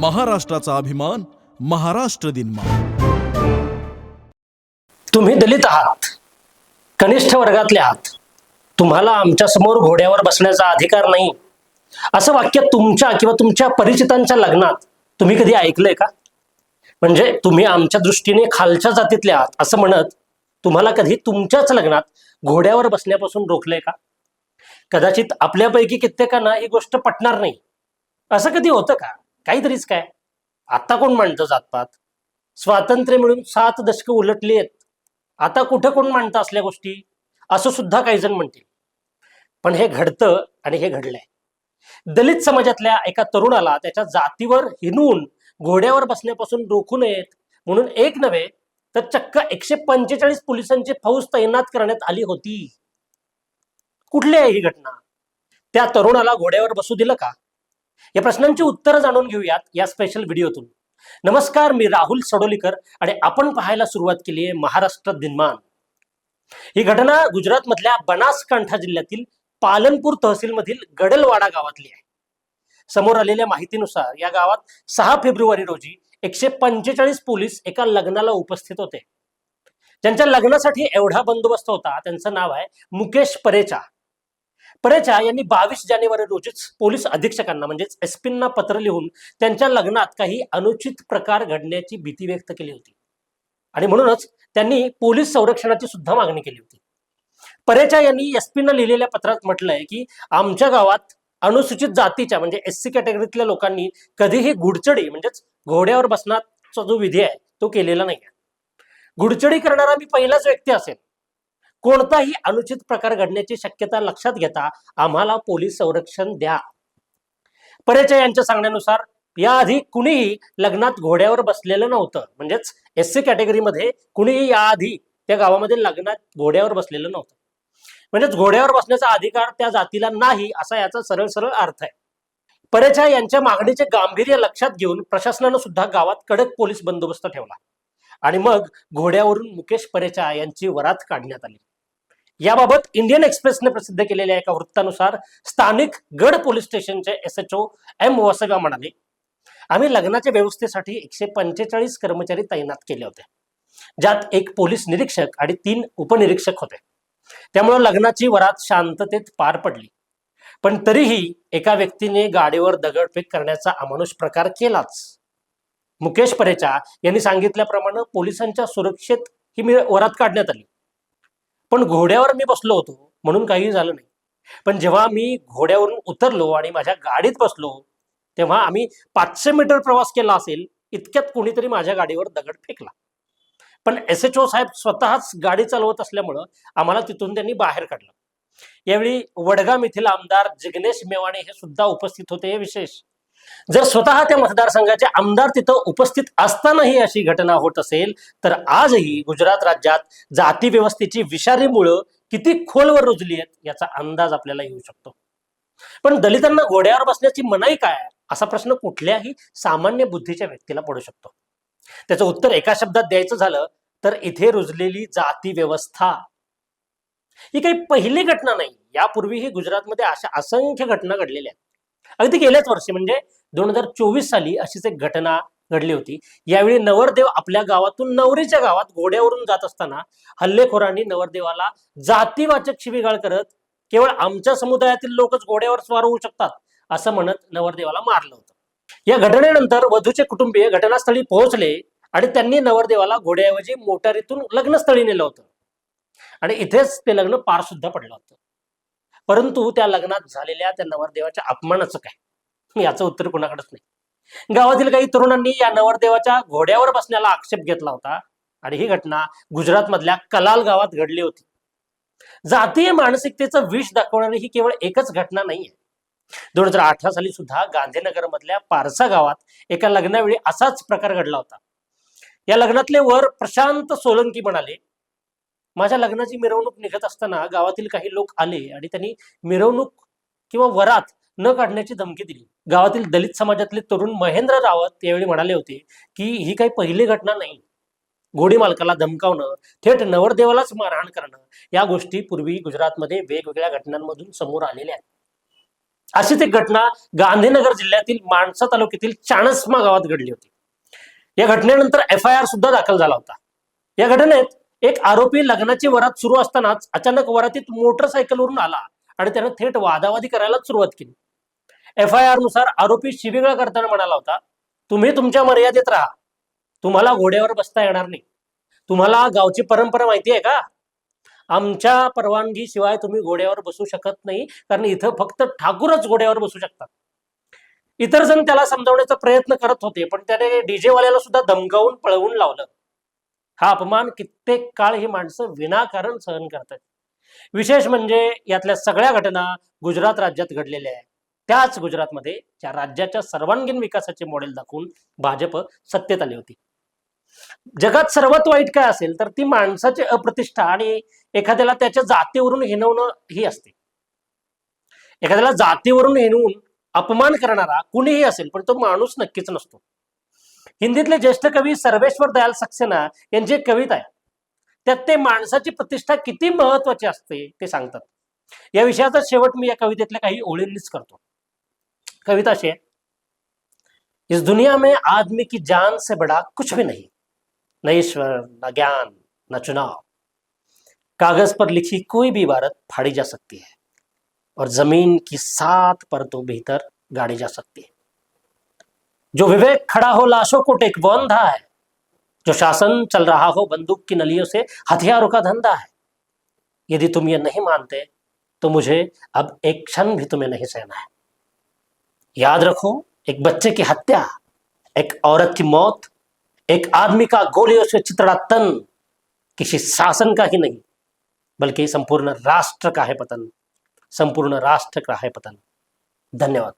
महाराष्ट्राचा अभिमान महाराष्ट्र दिन तुम्ही दलित आहात कनिष्ठ वर्गातले आहात. तुम्हाला आमच्यासमोर घोड्यावर बसण्याचा अधिकार नाही. असं वाक्य तुमच्या किंवा तुमच्या परिचितांच्या लग्नात तुम्ही कधी ऐकलंय का? म्हणजे तुम्ही आमच्या दृष्टीने खालच्या जातीतले आहात असं म्हणत तुम्हाला कधी तुमच्याच लग्नात घोड्यावर बसण्यापासून रोखलंय का? कदाचित आपल्यापैकी कित्येकांना ही गोष्ट पटणार नाही. असं कधी होतं का? काहीतरीच काय? आता कोण मांडतं जातपात? स्वातंत्र्य मिळून सात दशकं उलटली आहेत आता कुठं कोण मांडतं असल्या गोष्टी? असं सुद्धा काही जण म्हणतील. पण हे घडतं आणि हे घडलंय. दलित समाजातल्या एका तरुणाला त्याच्या जातीवर हिनवून घोड्यावर बसण्यापासून रोखू नयेत म्हणून एक नव्हे तर चक्क एकशे पंचेचाळीस पोलिसांची फौज तैनात करण्यात आली होती. कुठली आहे ही घटना? त्या तरुणाला घोड्यावर बसू दिलं का? या प्रश्नांची उत्तरं जाणून घेऊयात या स्पेशल व्हिडिओतून नमस्कार मी राहुल सडोलीकर आणि आपण पाहायला सुरुवात केली आहे महाराष्ट्र दिनमान. ही घटना गुजरातमधल्या बनासकांठा जिल्ह्यातील पालनपूर तहसीलमधील गडलवाडा गावातली आहे. समोर आलेल्या माहितीनुसार या गावात सहा फेब्रुवारी रोजी एकशे पंचेचाळीस पोलीस एका लग्नाला उपस्थित होते. ज्यांच्या लग्नासाठी एवढा बंदोबस्त होता त्यांचं नाव आहे मुकेश परेचा. परेचा यांनी बावीस जानेवारी रोजीच पोलीस अधीक्षकांना म्हणजेच एसपींना पत्र लिहून त्यांच्या लग्नात काही अनुचित प्रकार घडण्याची भीती व्यक्त केली होती. आणि म्हणूनच त्यांनी पोलीस संरक्षणाची सुद्धा मागणी केली होती. परेचा यांनी एसपींना लिहिलेल्या पत्रात म्हटलंय की आमच्या गावात अनुसूचित जातीच्या म्हणजे एस सी कॅटेगरीतल्या लोकांनी कधीही गुडचडी म्हणजेच घोड्यावर बसण्याचा जो विधी आहे तो केलेला नाही गुडचडी करणारा मी पहिलाच व्यक्ती असेल. कोणताही अनुचित प्रकार घडण्याची शक्यता लक्षात घेता आम्हाला पोलीस संरक्षण द्या. परेचा यांच्या सांगण्यानुसार याआधी कुणीही लग्नात घोड्यावर बसलेलं नव्हतं. म्हणजेच एस सी कॅटेगरीमध्ये कुणीही याआधी त्या गावामध्ये लग्नात घोड्यावर बसलेलं नव्हतं. म्हणजेच घोड्यावर बसण्याचा अधिकार त्या जातीला नाही असा याचा सरळ सरळ अर्थ आहे. परेचा यांच्या मागणीचे गांभीर्य लक्षात घेऊन प्रशासनानं सुद्धा गावात कडक पोलीस बंदोबस्त ठेवला. आणि मग घोड्यावरून मुकेश परेचा यांची वरात काढण्यात आली. याबाबत इंडियन एक्सप्रेसने प्रसिद्ध केलेल्या एका वृत्तानुसार स्थानिक गड पोलीस स्टेशनचे एस एच ओ एम वसगा म्हणाले आम्ही लग्नाच्या व्यवस्थेसाठी एकशे पंचेचाळीस कर्मचारी तैनात केले होते ज्यात एक पोलीस निरीक्षक आणि तीन उपनिरीक्षक होते. त्यामुळे लग्नाची वरात शांततेत पार पडली. पण तरीही एका व्यक्तीने गाडीवर दगडफेक करण्याचा अमानुष प्रकार केलाच. मुकेश परेचा यांनी सांगितल्याप्रमाणे पोलिसांच्या सुरक्षेत ही मी वरात काढण्यात आली. पण घोड्यावर मी बसलो होतो म्हणून काही झालं नाही. पण जेव्हा मी घोड्यावरून उतरलो आणि माझ्या गाडीत बसलो तेव्हा आम्ही पाचशे मीटर प्रवास केला असेल इतक्यात कोणीतरी माझ्या गाडीवर दगड फेकला. पण एस एच ओ साहेब स्वतःच गाडी चालवत असल्यामुळं आम्हाला तिथून त्यांनी बाहेर काढलं. यावेळी वडगाम येथील आमदार जिग्नेश मेवाणे हे सुद्धा उपस्थित होते हे विशेष. जर स्वतः त्या मतदारसंघाचे आमदार तिथं उपस्थित असतानाही अशी घटना होत असेल तर आजही गुजरात राज्यात जाती व्यवस्थेची विषारी मुळं किती खोलवर रुजली आहेत याचा अंदाज आपल्याला येऊ शकतो. पण दलितांना घोड्यावर बसण्याची मनाई काय असा प्रश्न कुठल्याही सामान्य बुद्धीच्या व्यक्तीला पडू शकतो. त्याचं उत्तर एका शब्दात द्यायचं झालं तर इथे रुजलेली जाती व्यवस्था ही काही पहिली घटना नाही. यापूर्वीही गुजरातमध्ये अशा असंख्य घटना घडलेल्या आहेत. अगदी गेल्याच वर्षी म्हणजे दोन हजार चोवीस साली अशीच एक घटना घडली होती. यावेळी नवरदेव आपल्या गावातून नवरीच्या गावात घोड्यावरून जात असताना हल्लेखोरांनी नवरदेवाला जातीवाचक शिवीगाळ करत केवळ आमच्या समुदायातील लोकच घोड्यावर स्वार होऊ शकतात असं म्हणत नवरदेवाला मारलं होतं. या घटनेनंतर वधूचे कुटुंबीय घटनास्थळी पोहोचले आणि त्यांनी नवरदेवाला घोड्याऐवजी मोटारीतून लग्नस्थळी नेलं होतं. आणि इथेच ते लग्न पार सुद्धा पडलं होतं. परंतु त्या लग्नात झालेल्या त्या नवरदेवाच्या अपमानाचं काय? याचं उत्तर कोणाकडेच नाही. गावातील काही तरुणांनी या नवरदेवाच्या घोड्यावर बसण्याला आक्षेप घेतला होता आणि ही घटना गुजरात मधल्या कलाल गावात घडली होती. जातीय मानसिकतेचं विष दाखवणारी ही केवळ एकच घटना नाहीये. दोन हजार अठरा साली सुद्धा गांधीनगर मधल्या पारसा गावात एका लग्नावेळी असाच प्रकार घडला होता. या लग्नातले वर प्रशांत सोलंकी म्हणाले माझ्या लग्नाची मिरवणूक निघत असताना गावातील काही लोक आले आणि त्यांनी मिरवणूक किंवा वरात न काढण्याची धमकी दिली. गावातील दलित समाजातले तरुण महेंद्र रावत यावेळी म्हणाले होते की ही काही पहिली घटना नाही. घोडी मालकाला धमकावणं थेट नवरदेवालाच मारहाण करणं या गोष्टी पूर्वी गुजरातमध्ये वेगवेगळ्या घटनांमधून समोर आलेल्या आहेत. अशीच एक घटना गांधीनगर जिल्ह्यातील माणसा तालुक्यातील चाणस्मा गावात घडली होती. या घटनेनंतर एफ आय आर सुद्धा दाखल झाला होता. या घटनेत एक आरोपी लग्नाची वरात सुरू असतानाच अचानक वरातीत मोटरसायकलवरून आला आणि त्यानं थेट वादावादी करायला सुरुवात केली. एफ आय आरनुसार आरोपी शिबिगळ करताना म्हणाला होता तुम्ही तुमच्या मर्यादेत राहा. तुम्हाला घोड्यावर बसता येणार नाही. तुम्हाला गावची परंपरा माहिती आहे का? आमच्या परवानगी शिवाय तुम्ही घोड्यावर बसू शकत नाही कारण इथं फक्त ठाकूरच घोड्यावर बसू शकतात. इतर जण त्याला समजावण्याचा प्रयत्न करत होते पण त्याने डीजे वाल्याला सुद्धा धमकावून पळवून लावलं. हा अपमान कित्येक काळ ही माणसं विनाकारण सहन करतात. विशेष म्हणजे यातल्या सगळ्या घटना गुजरात राज्यात घडलेल्या आहेत. त्याच गुजरातमध्ये ज्या राज्याच्या सर्वांगीण विकासाचे मॉडेल दाखवून भाजप सत्तेत आली होती. जगात सर्वात वाईट काय असेल तर ती माणसाची अप्रतिष्ठा आणि एखाद्याला त्याच्या जातीवरून हिनवणं ही असते. एखाद्याला जातीवरून हिनवून अपमान करणारा कुणीही असेल पण तो माणूस नक्कीच नसतो. हिंदीतले ज्येष्ठ कवी सर्वेश्वर दयाल सक्सेना यांची एक कविता आहे. त्यात ते माणसाची प्रतिष्ठा किती महत्वाची असते ते सांगतात. या विषयाचा शेवट मी या कवितेतल्या काही ओळींनीच करतो. कविता अशी आहे. इस दुनिया में आदमी की जान से बड़ा कुछ भी नहीं. न ईश्वर, न ज्ञान, न चुनाव. कागज़ पर लिखी कोई भी इबारत फाड़ी जा सकती है और ज़मीन की सात परतों भीतर गाड़ी जा सकती है। जो विवेक खड़ा हो, लाशों को टेक वो अंधा है। जो शासन चल रहा हो, बंदूक की नलियों से हथियारों का धंधा है। यदि तुम ये नहीं मानते तो मुझे अब एक क्षण भी तुम्हें नहीं सहना है। याद रखो, एक बच्चे की हत्या, एक औरत की मौत, एक आदमी का गोलियों से चितड़ा तन, किसी शासन का ही नहीं, बल्कि संपूर्ण राष्ट्र का है पतन। संपूर्ण राष्ट्र का है पतन। धन्यवाद।